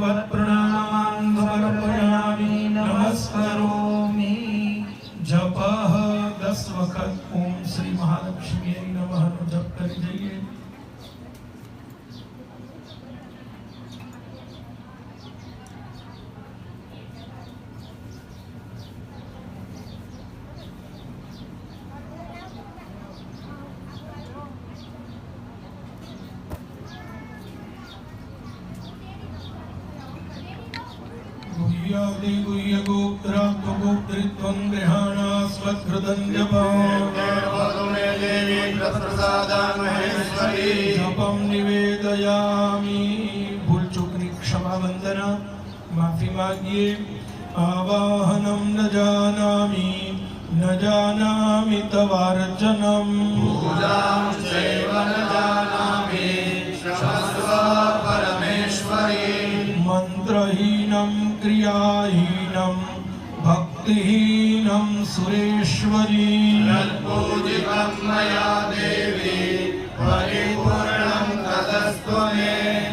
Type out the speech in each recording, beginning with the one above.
ബഹുമാനപ്പെട്ട વંદના માફી માગીએ આવાહનમ ન જાનામિ ન જાનામિ તવાર્ચનમ મંત્રહીનમ ક્રિયાહીનમ ભક્તિહીનમ સુરેશ્વરી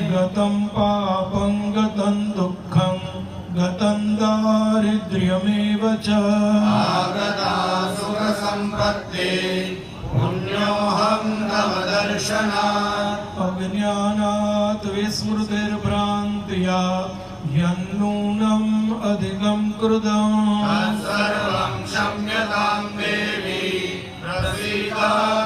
ગતમ પાપં ગતં દુઃખં ગતં દારિદ્ર્યમેવ ચ પુણ્યોહમ તવ દર્શનાत् અજ્ઞાનાત વિસ્મૃતિર્ભ્રાન્ત્યા યન્નૂનમ અધિકમ કૃતમ તત્સર્વં ક્ષમ્યતાં દેવી પ્રસીદ પરમેશ્વરી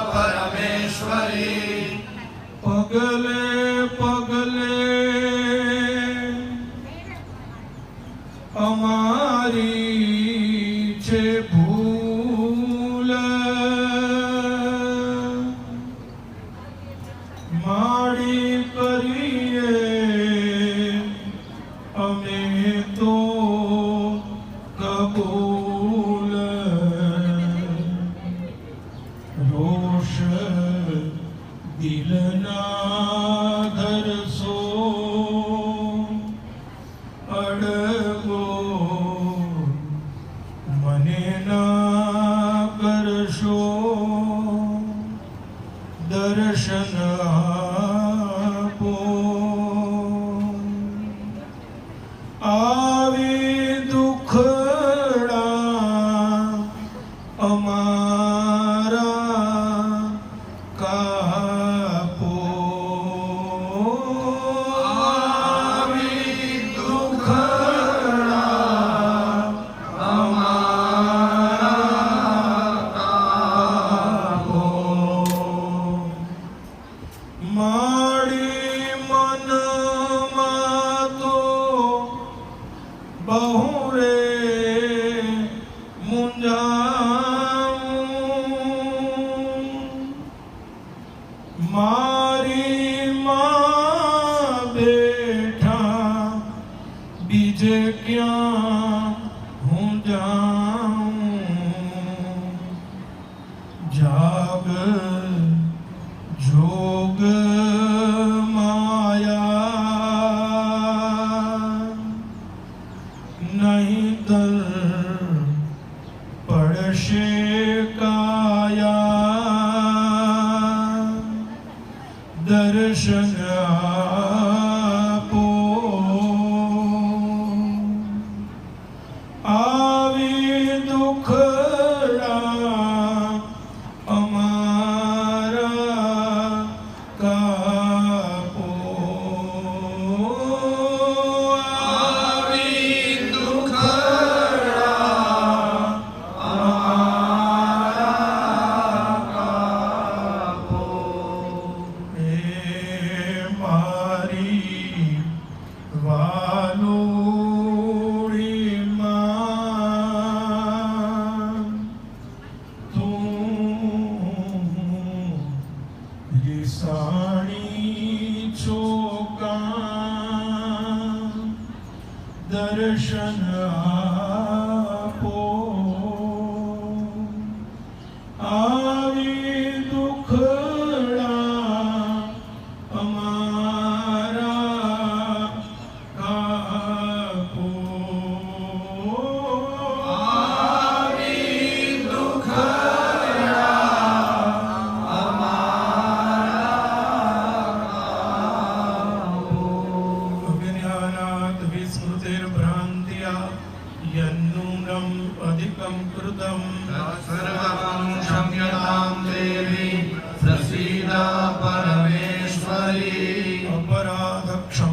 દર્શન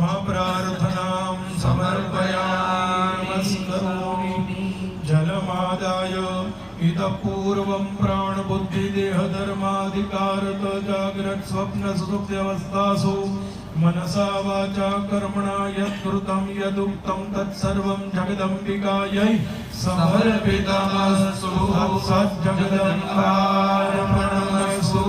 अपराधक्षमाप्रार्थनां समर्पयामस्करोमि जलमादाय इतः पूर्वं प्राणबुद्धिदेहधर्माधिकारत जाग्रत् स्वप्नसुप्त्यवस्थासु मनसा वाचा कर्मणा यत्कृतं यदुक्तं तत्सर्वं जगदम्बिकायै समर्पितमस्तु सज्जगदम्बार्पणमस्तु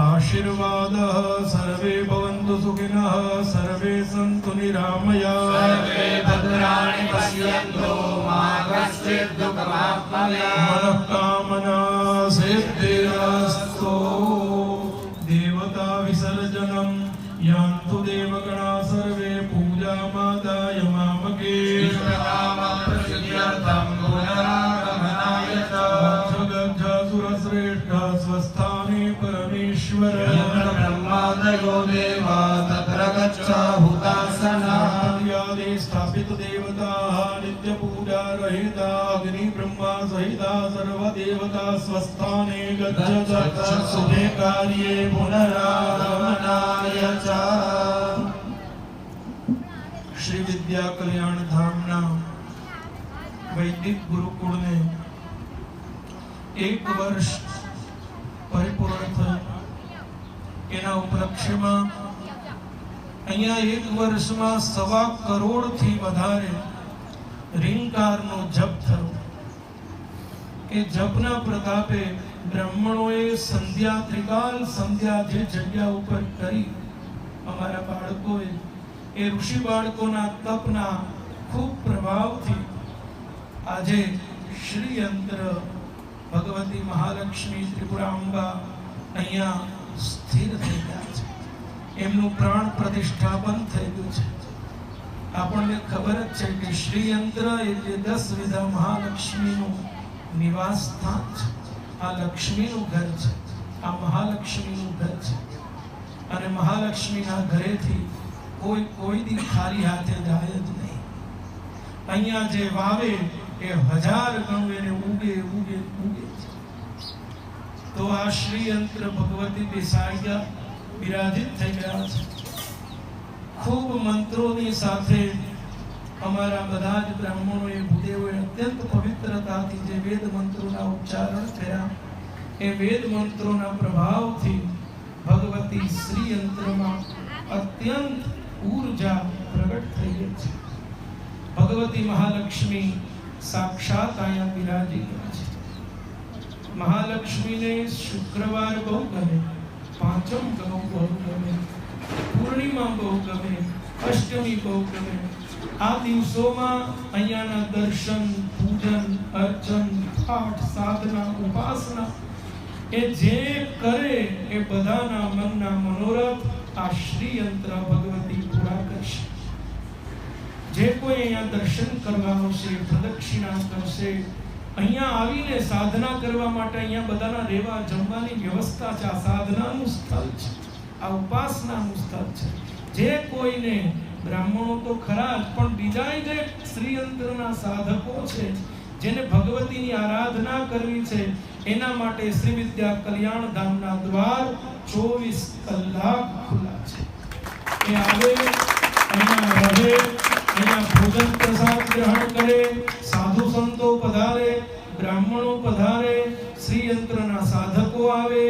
आशीर्वादः सर्वे भवन्तु सुखिनः सर्वे सन्तु निरामया सर्वे भद्राणि पश्यन्तु मा कश्चित् दुःखमाप्नुयात् मनःकामना सिद्धिरस्तु देवता विसर्जनं यान्तु देवगणा सर्वदेवता स्वस्थाने गच्छ गच्छ शुभे कार्ये पुनरागमनाय च શ્રી વિદ્યા કલ્યાણ ધામના વૈદિક ગુરુકુળને એક વર્ષ પરિપૂર્ણ થયું એના ઉપલક્ષ્યમાં અહીંયા એક વર્ષમાં સવા કરોડથી વધારે રીંગકારનો જપ થયો એ જપના પ્રતાપે બ્રાહ્મણોએ સંધ્યા ત્રિકાલ સંધ્યા જે જગ્યા ઉપર કરી અમારા બાળકોએ એ ઋષિ બાળકોના તપના ખૂબ પ્રભાવથી આજે શ્રી યંત્ર ભગવતી મહાલક્ષ્મી ત્રિપુરાંબા અહીંયા સ્થિર થઈ ગયા છે એમનું પ્રાણ પ્રતિષ્ઠાપન થઈ ગયું છે આપણને ખબર જ છે કે શ્રી યંત્ર એટલે દસ વિધા મહાલક્ષ્મીનું નિવાસ સ્થાન છે. આ લક્ષ્મીનું ઘર છે. આ મહાલક્ષ્મીનું ઘર છે. અને મહાલક્ષ્મીના ઘરેથી કોઈ કોઈ દી ખાલી હાથે જાય જ નહીં. અહીંયા જે વાવે એ હજાર ગણું એને ઉગે ઉગે ઉગે તો આ શ્રી યંત્ર ભગવતી બેસાડ્યા બિરાજિત થઈ ગયા છે. ખૂબ મંત્રોની સાથે અમારા બધા જ બ્રાહ્મણોએ ભૂદેવોએ અત્યંત પવિત્રતાથી જે વેદ મંત્રોના ઉચ્ચારણ થયા એ વેદ મંત્રોના પ્રભાવથી ભગવતી શ્રી યંત્રમાં અત્યંત ઊર્જા પ્રગટ થઈ ગઈ છે. ભગવતી મહાલક્ષ્મી સાક્ષાત અહીંયા બિરાજી છે. મહાલક્ષ્મીને શુક્રવાર બહુ ગમે, પાંચમ બહુ બહુ ગમે, પૂર્ણિમા બહુ ગમે, અષ્ટમી બહુ ગમે આ દિવસોમાં અહીંયાના દર્શન, પૂજન, અર્ચન, પાઠ, સાધના, ઉપાસના, એ જે કરે એ બધાના મનના મનોરથ આ શ્રી યંત્ર ભગવતી પૂરા કરશે. જે કોઈ અહીંયા દર્શન કરવા આવશે, પ્રદક્ષિણા કરશે, અહીંયા આવીને સાધના કરવા માટે અહીંયા બધાના રહેવા જમવાની વ્યવસ્થા છે. આ સાધનાનું સ્થળ છે. આ ઉપાસનાનું સ્થળ છે. જે કોઈને બ્રાહ્મણો તો ખરા જ, પણ બીજા જે શ્રીયંત્રના સાધકો છે, જેને ભગવતીની આરાધના કરવી છે, એના માટે શ્રી વિદ્યા કલ્યાણ ધામના દ્વાર ચોવીસ કલાક ખુલ્લા છે. એ આવે અહીંયા રહે અહીંયા ભોજન પ્રસાદ ગ્રહણ કરે, સાધુ સંતો પધારે, બ્રાહ્મણો પધારે શ્રી યંત્રના સાધકો આવે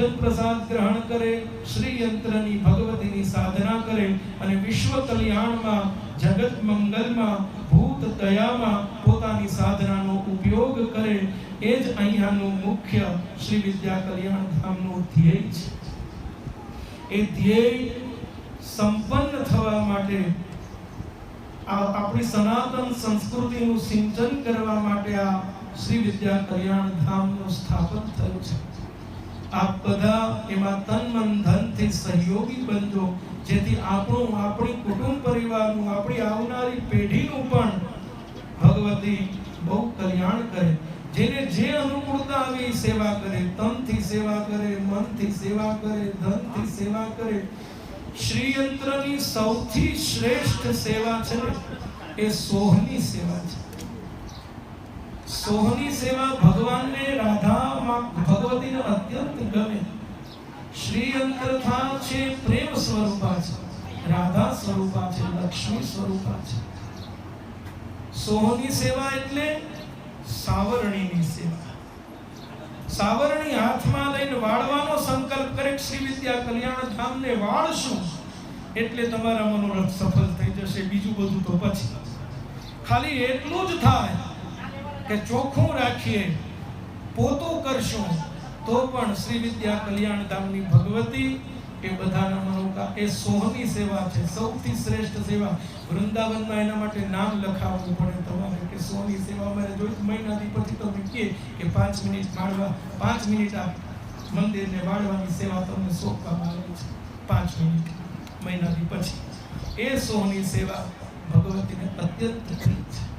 ભોજન પ્રસાદ ગ્રહણ કરે શ્રી યંત્રની ભગવતીની સાધના કરે અને વિશ્વ કલ્યાણમાં, જગત મંગલમાં, ભૂત દયામાં પોતાની સાધનાનો ઉપયોગ કરે. એ જ અહીંયાનું મુખ્ય શ્રી વિદ્યા કલ્યાણ ધામનું ધ્યેય છે. એ ધ્યેય સંપન્ન થવા માટે આપણી સનાતન સંસ્કૃતિનું સિંચન કરવા માટે આ શ્રી વિદ્યા કલ્યાણ ધામનું સ્થાપન થયું છે. આપ બધા એમાં તન મન ધનથી સહયોગી બનજો. જેથી આપણું, આપણી કુટુંબ પરિવારનું, આપણી આવનારી પેઢીનું પણ ભગવતી બહુ કલ્યાણ કરે. જેને જે અનુકૂળતા આવે એ સેવા કરે. તનથી સેવા કરે, મનથી સેવા કરે, ધનથી સેવા કરે. શ્રીયંત્રની સૌથી શ્રેષ્ઠ સેવા છે એ સોહની સેવા છે. સોહની સેવા ભગવાનને રાધા ભગવતીને અત્યંત ગમે. શ્રી અંતરથા છે પ્રેમ સ્વરૂપા છે, રાધા સ્વરૂપા છે, લક્ષ્મી સ્વરૂપા છે. સોહની સેવા એટલે સાવરણીની સેવા. સાવરણી હાથમાં લઈને વાળવાનો સંકલ્પ કરે શ્રી વિદ્યા કલ્યાણ ધામને વાળશું, એટલે તમારા મનોરથ સફળ થઈ જશે. બીજું બધું તો પછી. ખાલી એટલું જ થાય કે ચોખ્ખું રાખીએ, પોતું કરશું, તો પણ શ્રી વિદ્યા કલ્યાણ ધામની ભગવતી એ બધાના મનોકા, એ સોહની સેવા છે, સૌથી શ્રેષ્ઠ સેવા. વૃંદાવનમાં એના માટે નામ લખાવવું પડે તમારે કે સોહની સેવા મારે જોઈ મહિનાથી પછી તો કહે કે પાંચ મિનિટ માળવા પાંચ મિનિટ આ મંદિરને વાળવાની સેવા તમને સોંપવામાં આવે છે. પાંચ મિનિટ મહિનાથી પછી. એ સોહની સેવા ભગવતીને અત્યંત પ્રિય છે.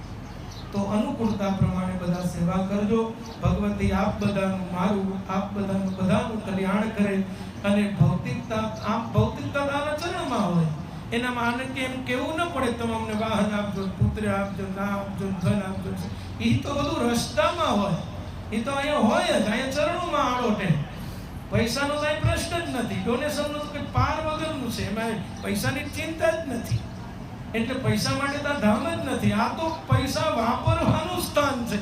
તો અનુકૂળતા પ્રમાણે બધા સેવા કરજો. ભગવતી આપ બધાનું મારું, આપ બધાનું બધાનું કલ્યાણ કરે અને ભૌતિકતા આપ ભૌતિકતા તારા ચરણમાં હોય. એનામાં આને કેમ કેવું ન પડે? તમે અમને વાહન આપજો, પુત્ર આપજો ના આપજો, ધન આપજો. એ તો બધું રસ્તામાં હોય. એ તો અહીંયા હોય જ, અહીંયા ચરણોમાં આળોટે પૈસાનો કાંઈ પ્રશ્ન જ નથી. ડોનેશનનો તો કંઈ પાર વગરનું છે. એમાં પૈસાની ચિંતા જ નથી. એટલે પૈસા માટે તો ધામ જ નથી. આ તો પૈસા વાપરવાનું સ્થાન છે.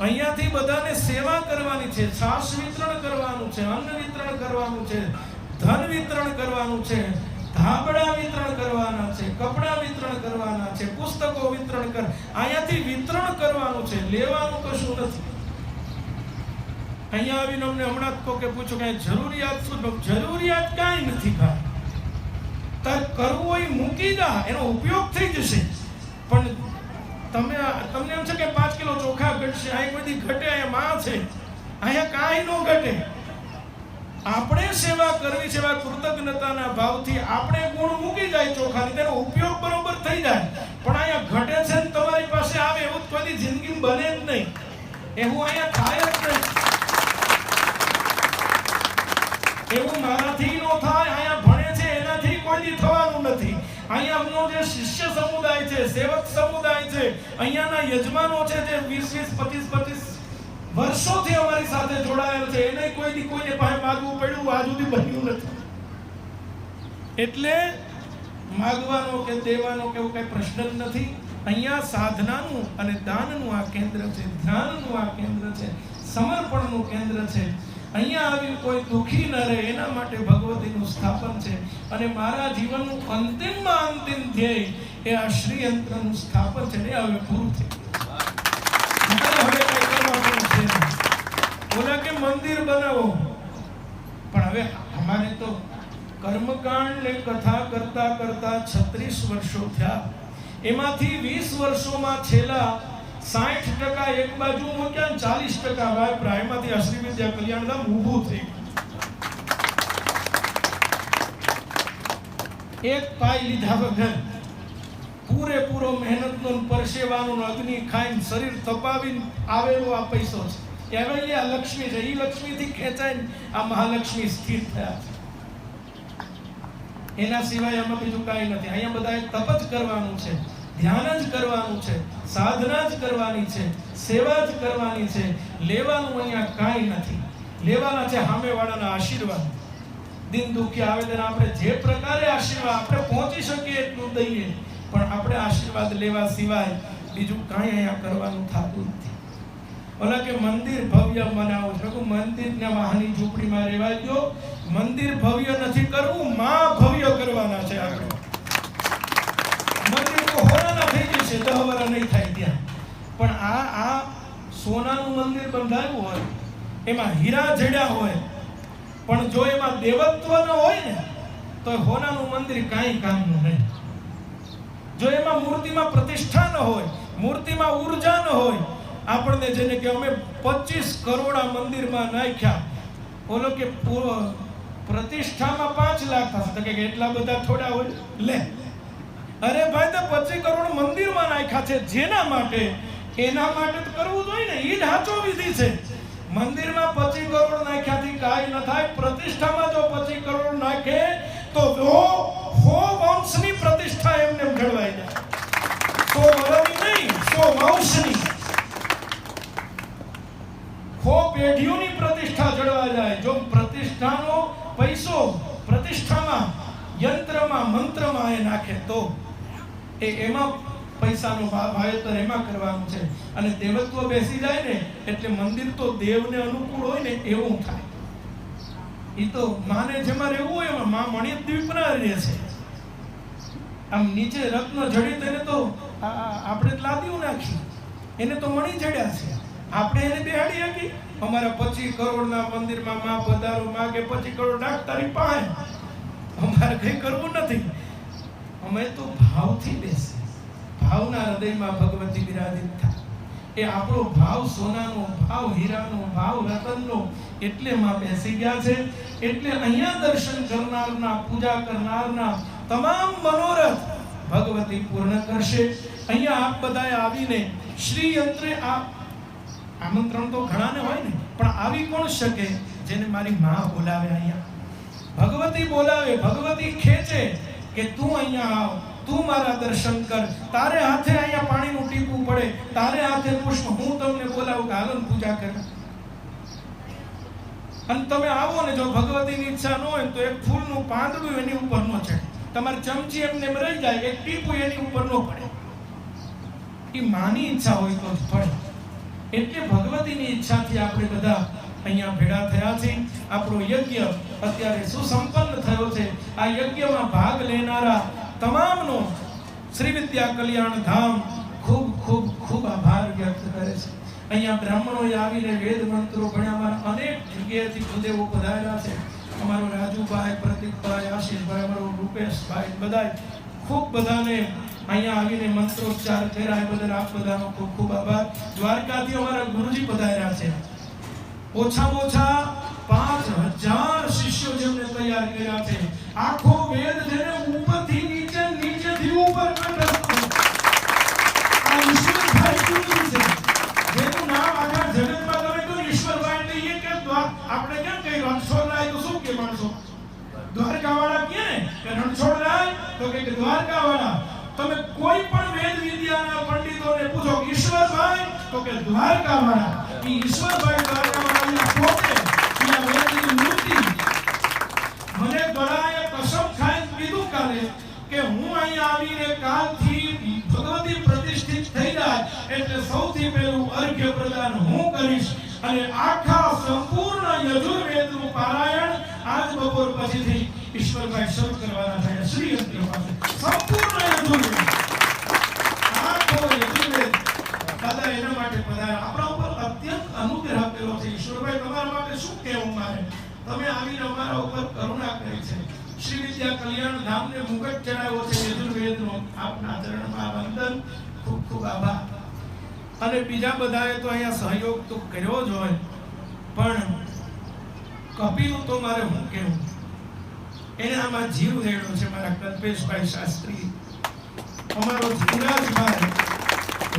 અહીંયાથી બધાને સેવા કરવાની છે, છાશ વિતરણ કરવાનું છે, અન્ન વિતરણ કરવાનું છે, ધન વિતરણ કરવાનું છે, ધાબળા વિતરણ કરવાના છે, કપડા વિતરણ કરવાના છે, પુસ્તકો વિતરણ કર. અહીંયાથી વિતરણ કરવાનું છે, લેવાનું કશું નથી. અહીંયા આવીને અમને હમણાં જ કોકે પૂછો કે જરૂરિયાત શું જરૂરિયાત કાંઈ નથી, ભાઈ. કરવું હોય મૂકી દા, એનો ઉપયોગ થઈ જશે. પણ તમે તમને એમ છે કે પાંચ કિલો ચોખા ઘટશે અહીં બધી ઘટે અહીંયા માં છે. અહીંયા કાંઈ ન ઘટે. આપણે સેવા કરવી સેવા કૃતજ્ઞતાના ભાવથી આપણે ગુણ મૂકી જાય ચોખાની, તેનો ઉપયોગ બરોબર થઈ જાય. પણ અહીંયા ઘટે છે ને તમારી પાસે આવે એવું કદી જિંદગી બને જ નહીં. એવું અહીંયા થાય જ નહીં. એવું મારાથી નો થાય, અહીંયા નથી અહીંયાનો જે શિષ્ય સમુદાય છે, સેવક સમુદાય છે, અહીંયાના યજમાનો છે જે વીસ વીસ, પચીસ પચીસ વર્ષોથી અમારી સાથે જોડાયેલ છે, એને કોઈથી કોઈને પાસે માગવું પડ્યું આજ સુધી બન્યું નથી. એટલે માગવાનો કે દેવાનો કે એવો કઈ પ્રશ્ન જ નથી. અહીંયા સાધનાનું અને દાનનું આ કેન્દ્ર છે, ધ્યાનનું આ કેન્દ્ર છે, સમર્પણનું કેન્દ્ર છે. અહીંયા આવી કોઈ દુઃખી ન રહે, એના માટે ભગવતીનું સ્થાપન છે. અને મારા જીવનનું અંતિમમાં અંતિમ ધ્યેય એ આ શ્રી યંત્રનું સ્થાપન છે ને હવે પૂરું નહીં. ઓલા કે મંદિર બનાવો. પણ હવે અમારે તો કર્મકાંડ ને કથા કરતા કરતા છત્રીસ વર્ષો થયા. એમાંથી વીસ વર્ષોમાં છેલ્લા સાઠ ટકા એક બાજુ મૂક્યા ચાલીસ ટકા ભાઈ પ્રાયમાંથી અશ્રી વિદ્યા કલ્યાણ ધામ ઊભું થઈ એક પાય લીધા વગર પૂરેપૂરો મહેનતનો પરસેવાનો અગ્નિ ખાઈને શરીર તપાવીને આવેલો આ પૈસો છે. એ આ લક્ષ્મી છે. એ લક્ષ્મીથી ખેંચાઈને આ મહાલક્ષ્મી સ્થિર થયા છે. એના સિવાય આમાં બીજું કાંઈ નથી. અહીંયા બધાએ તપ જ કરવાનું છે. ધ્યાન જ કરવાનું છે. સાધના જ કરવાની છે, સેવા જ કરવાની છે. લેવાનું અહીંયા કાંઈ નથી. લેવાના છે સામેવાળાના આશીર્વાદ. દિન દુખી આવેદન આપણે જે પ્રકારે આશીર્વાદ આપણે પહોંચી શકીએ એટલું દઈએ. પણ આપણે આશીર્વાદ લેવા સિવાય બીજું કાંઈ અહીંયા કરવાનું થતું નથી. ઓલા કે મંદિર ભવ્ય બનાવો છો. મંદિરના વાહની ઝૂંપડીમાં રહેવા દો મંદિર ભવ્ય નથી કરવું, માં ભવ્ય કરવાના છે આપણે મંદિર તો વર્ષ નહીં થાય ત્યાં. પણ આ આ સોનાનું મંદિર બંધાયું હોય, એમાં હીરા જડ્યા હોય, પણ જો એમાં દેવત્વ ન હોય ને, તો હોનાનું મંદિર કાંઈ કામનું નહીં. જો એમાં મૂર્તિમાં પ્રતિષ્ઠા ન હોય, મૂર્તિમાં ઊર્જા ન હોય, આપણને જેને કે અમે 25 કરોડા મંદિરમાં નાખ્યા, ઓલો કે પ્રતિષ્ઠામાં પાંચ લાખ થશે કે એટલા બધા થોડા હોય, લે અરે ભાઈ, તો પચીસ કરોડ મંદિરમાં નાખ્યા છે. જેના માટે? એના માટે તો કરવું જોઈએ ને. એ જ સાચો વિધિ છે. મંદિરમાં પચીસ કરોડ નાખ્યાથી કાંઈ ન થાય. પ્રતિષ્ઠામાં જો પચીસ કરોડ નાખે, તો હો હો વંશની પ્રતિષ્ઠા એમને એમ જળવાઈ જાય. સો વરની નહીં, સો વંશની. હો પેઢીઓની પ્રતિષ્ઠા જળવાઈ જાય. જો પ્રતિષ્ઠાનો પૈસો પ્રતિષ્ઠામાં, યંત્રમાં, મંત્રમાં એ નાખે, તો એ એમાં પૈસાનો વાવેતર એમાં કરવાનું છે. અને દેવત્વ બેસી જાય ને, એટલે મંદિર તો દેવને અનુકૂળ હોય ને, એવું થાય. એ તો માને જેમાં રહેવું હોય એમાં, માં મણિદ્વીપના રહે છે. આમ નીચે રત્ન જડિત એને તો આપણે જ લાદીઓ નાખી. એને તો મણી જડ્યા છે. આપણે એને બેહાડી હતી અમારા પચીસ કરોડના મંદિરમાં માં પધારો માં કે પચીસ કરોડ નાખ તારી પાસે. અમારે કંઈ કરવું નથી. અમે તો ભાવથી બેસે ભાવના હૃદયમાં ભગવતી બિરાજિત થાય. એ આપણો ભાવ સોનાનો, ભાવ હીરાનો, ભાવ રતનનો એટલે માં બેસી ગયા છે. એટલે અહીંયા દર્શન કરનારના, પૂજા કરનારના તમામ મનોરથ ભગવતી પૂર્ણ કરશે. અહીંયા આપ બધાએ આવીને શ્રી યંત્રે આ આમંત્રણ તો ઘણાને હોય ને, પણ આવી કોણ શકે જેને મારી માં બોલાવે અહીંયા? ભગવતી બોલાવે, ભગવતી ખેંચે. કે તું અહીંયા આવ, તું મારા દર્શન કર, તારે હાથે અહીંયા પાણીનું ટીપું પડે, તારે હાથે પુષ્પ, હું તમને બોલાવું કે હાલન પૂજા કર. અને તમે આવો ને જો ભગવતીની ઈચ્છા ન હોય તો એક ફૂલનું પાંદડું એની ઉપર ન ચડે. તમારી ચમચી એમને એમ રહી જાય, એક ટીપું એની ઉપર ન પડે. એ માની ઈચ્છા હોય તો પડે. એટલે ભગવતીની ઈચ્છાથી આપણે બધા અહીંયા ભેડા થયા છે આપણો યજ્ઞ અત્યારે સુસંપન્ન થયો છે. આ યજ્ઞમાં ભાગ લેનારા તમામનો શ્રી વિદ્યા કલ્યાણ ધામ ખૂબ ખૂબ ખૂબ આભાર વ્યક્ત કરે છે. અહીંયા બ્રાહ્મણોએ આવીને વેદ મંત્રો ભણ્યા અનેક જગ્યાએથી ભૂદેવો પધાર્યા છે. અમારો રાજુભાઈ પ્રતિકભાઈ આશીષભાઈ, અમારો રૂપેશભાઈ બધાય ખૂબ બધાને અહીંયા આવીને મંત્રોચ્ચાર કર્યા. બદલ આપ બધાનો ખૂબ ખૂબ આભાર. દ્વારકાથી અમારા ગુરુજી પધાર્યા છે. ઓછામાં ઓછા પાંચ હજાર આખો વેદ જેને ઉપરથી નીચે, નીચેથી ઉપર. આ ઈશ્વરભાઈ કુંજી છે. જેનું નામ આખા જગતમાં તમે ને ઈશ્વરભાઈ લઈએ કે આપણે કેમ કઈ રણછોડરાય તો શું કે માણસો? દ્વારકાવાળા કે ને? કે રણછોડરાય? તો કે દ્વારકાવાળા. તમે કોઈ પણ વેદ વિદ્યાના પંડિતોને પૂછો ઈશ્વરભાઈ? તો કે દ્વારકાવાળા. ઈ ઈશ્વરભાઈ દ્વારકાવાળા અત્યંત અનુગ્રહ કર્યો છે. ઈશ્વરભાઈ તમારા માટે શું કહેવું તમે આવીને અમારા ઉપર કરુણા શ્રી વિદ્યા કલ્યાણ ધામને મુગટ ચડાવ્યો છે. યજુર્વેદનો આપના ચરણમાં વંદન. ખૂબ ખૂબ આભાર. અને બીજા બધાએ તો અહીંયા સહયોગ તો કર્યો જ હોય. પણ કપિલનું તો મારે હું કહેવું એને આમાં જીવ રેડ્યો છે મારા કલ્પેશભાઈ શાસ્ત્રી. અમારો ધીરાજભાઈ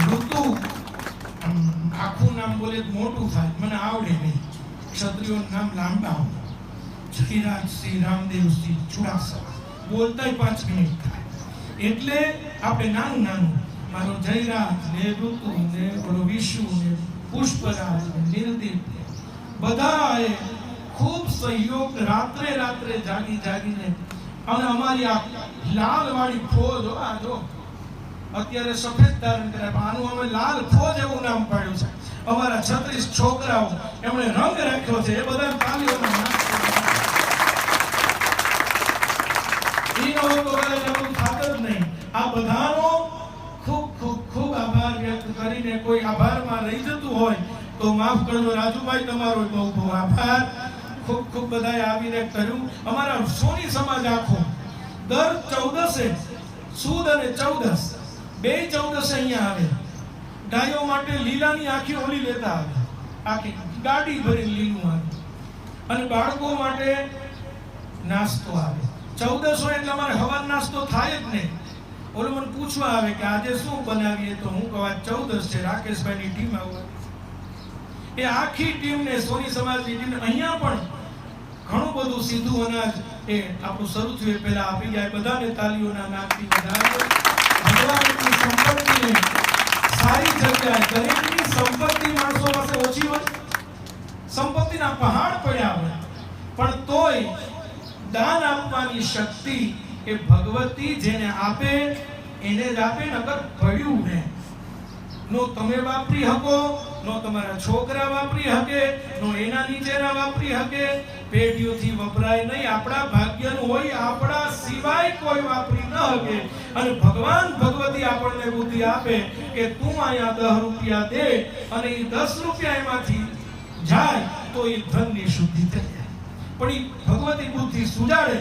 ઋતુ આખું નામ બોલે મોટું થાય. મને આવડે નહીં. ક્ષત્રિયોનું નામ લાંબા હોય. શ્રીરાજ શ્રી રામદેવસિંહ ચુડાસમા. બોલતા પાંચ મિનિટ થાય. એટલે આપણે નાનું નાનું, મારો જયરાજ ને ઋતુ ને ઓલો વિષુ ને પુષ્પરાજ ને નિર્દીપ ને બધાએ ખૂબ સહયોગ રાત્રે રાત્રે જાગી જાગીને અને અમારી આ લાલ વાળી ફોજ આ જો, અત્યારે સફેદ ધારણ કરે આનું અમે લાલ ફોજ એવું નામ પાડ્યું છે. અમારા છત્રીસ છોકરાઓ, એમણે રંગ રાખ્યો છે, એ બધા તાલીઓના આપણું નહીં. આ બધાનો ખૂબ ખૂબ ખૂબ આભાર વ્યક્ત કરીને કોઈ આભારમાં રહી જતું હોય તો માફ કરજો, રાજુભાઈ તમારો બહુ બહુ આભાર. ખૂબ ખૂબ બધાએ આવીને કર્યું. અમારા સોની સમાજ આખો દર ચૌદસે સુદ અને ચૌદસ, બે ચૌદસે અહીંયા આવે. ડાયો માટે લીલાની આખી ઓલી લેતા આવે. આખી ગાડી ભરી લીલું આવે. અને બાળકો માટે નાસ્તો આવે. ચૌદસ એટલે અમારે હવાર નાસ્તો થાય જ નહીં. ઓલું મને પૂછવા આવે કે આજે શું બનાવીએ? તો હું કહું ચૌદસ છે, રાકેશભાઈની ટીમ આવે. એ આખી ટીમને, સોની સમાજની ટીમને, અહીંયા પણ ઘણું બધું સીધું અનાજ એ આપણું શરૂ થયું. એ પહેલા આપી જાય બધાને તાલીઓના નાકથી ભગવાનની સંપત્તિને સારી જગ્યાએ દરેકની સંપત્તિ માણસો પાસે ઓછી હોય. સંપત્તિના પહાડ પડ્યા હોય. પણ તોય દાન આપવાની શક્તિ એ ભગવતી જેને આપે, એને જ આપે નગર પડ્યું ને. નો તમે વાપરી શકો, નો તમારા છોકરા વાપરી શકે, નો એના નીચેના વાપરી શકે. પેઢીઓથી વપરાય નહીં. આપણા ભાગ્યનું હોય, આપણા સિવાય કોઈ વાપરી ન શકે. અને ભગવાન ભગવતી આપણને બુદ્ધિ આપે કે તું અહીંયા દસ રૂપિયા દે અને એ દસ રૂપિયા એમાંથી જાય, તો એ ધનની શુદ્ધિ થઈ જાય પણ એ ભગવતી બુદ્ધિ સુજાડે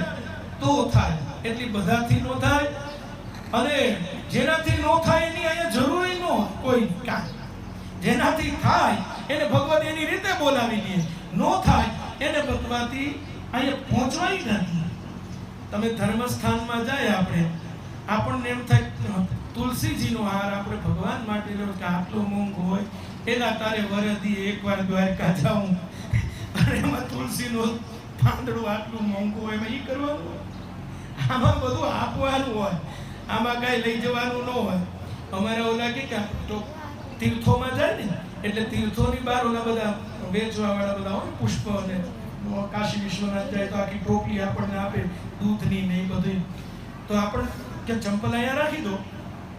તો થાય. એટલી બધાથી નો થાય. અને જેનાથી નો થાય એની અહીંયા જરૂરી ન કોઈ કાંઈ. જેનાથી થાય એને ભગવાન એની રીતે બોલાવી લે નો થાય એને ભગવાનથી અહીંયા પહોંચવાય નથી. તમે ધર્મસ્થાનમાં જાય આપણે. આપણને એમ થાય તુલસીજીનો હાર આપણે ભગવાન માટે લો કે આટલો મોંઘો હોય, એના તારે વરદી એકવાર દ્વારકા જાઉં. અને એમાં તુલસીનું પાંદડું આટલું મોંઘું હોય એમાં એ કરવાનું આમાં બધું આપવાનું હોય. આમાં કાંઈ લઈ જવાનું ન હોય. અમારે ઓલા કે તો તીર્થોમાં જાય ને, એટલે તીર્થોની બહાર ઓલા બધા વેચવાવાળા બધા હોય પુષ્પ અને કાશી વિશ્વનાથ જાય તો આખી ટોપલી આપણને આપે, દૂધની ને એ બધી તો આપણે કે ચંપલ અહીંયા રાખી દો,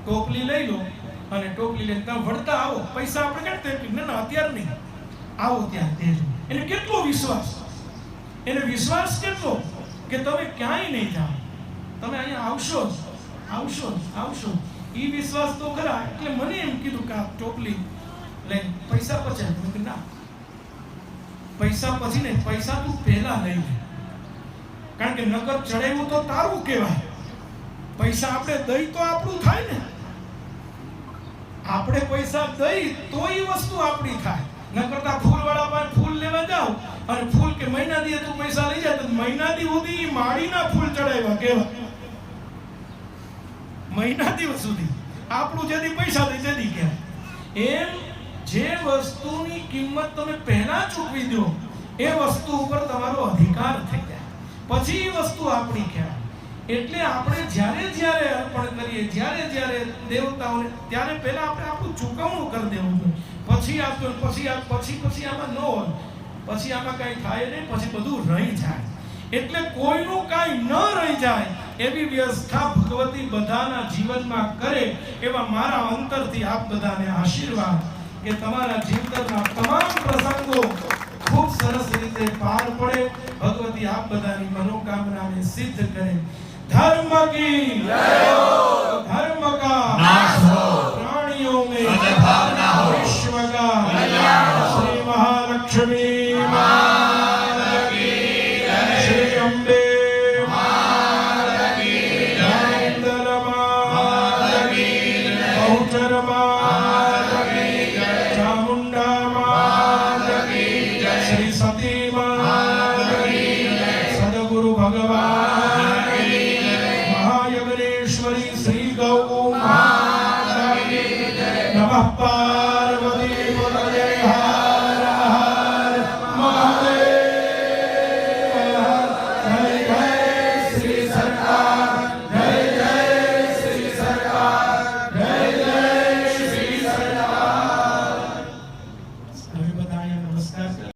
ટોપલી લઈ લો અને ટોપલી લઈને ત્યાં વળતા આવો. પૈસા આપણે કાઢી દે ના અત્યારે નહીં. આવો ત્યાં તેજ એને કેટલો વિશ્વાસ? એને વિશ્વાસ કેટલો કે તમે ક્યાંય નહીં જાઓ? તમે અહીંયા આવશો આવશો આવશો એ વિશ્વાસ તો ખરા, એટલે મને એમ કીધું કે આ ટોપલી લઈ પૈસા પછી ના. પૈસા પછી નહીં, પૈસા તું પહેલા લઈ લે. કારણ કે નગર ચડાવ્યું તો તારું કહેવાય. પૈસા આપણે દઈ તો આપણું થાય ને. આપણે પૈસા દઈ તો એ વસ્તુ આપણી થાય. ન કરતા ફૂલ વાળા પાસે ફૂલ લેવા જાઓ અને ફૂલ કે મહિના દી તું પૈસા લઈ જાય મહિના દી સુધી માળીના ફૂલ ચડાવ્યા કેવા? મહિના દિવસ સુધી. આપણું જેથી પૈસા દે જેથી કહેવાય. એમ જે વસ્તુની કિંમત તમે પહેલા ચૂકવી દો, એ વસ્તુ ઉપર તમારો અધિકાર થઈ જાય. પછી એ વસ્તુ આપણી કહેવાય. એટલે આપણે જ્યારે જ્યારે અર્પણ કરીએ, જ્યારે જ્યારે દેવતાઓને, ત્યારે પહેલા આપણે આપણું ચૂકવણું કરી દેવું જોઈએ. પછી આપજો પછી આ પછી પછી આમાં ન હોય. પછી આમાં કાંઈ થાય નહીં પછી બધું રહી જાય. એટલે કોઈનું કાંઈ ન રહી જાય એવી વ્યવસ્થા ભગવતી બધાના જીવનમાં કરે એવા મારા અંતરથી આપ બધાને આશીર્વાદ કે તમારા જીવનના તમામ પ્રસંગો ખૂબ સરસ રીતે પાર પડે. ભગવતી આપ બધાની મનોકામનાને સિદ્ધ કરે. ધર્મ કી ધર્મ કા પ્રાણીઓ વિશ્વ કા महालक्ष्मी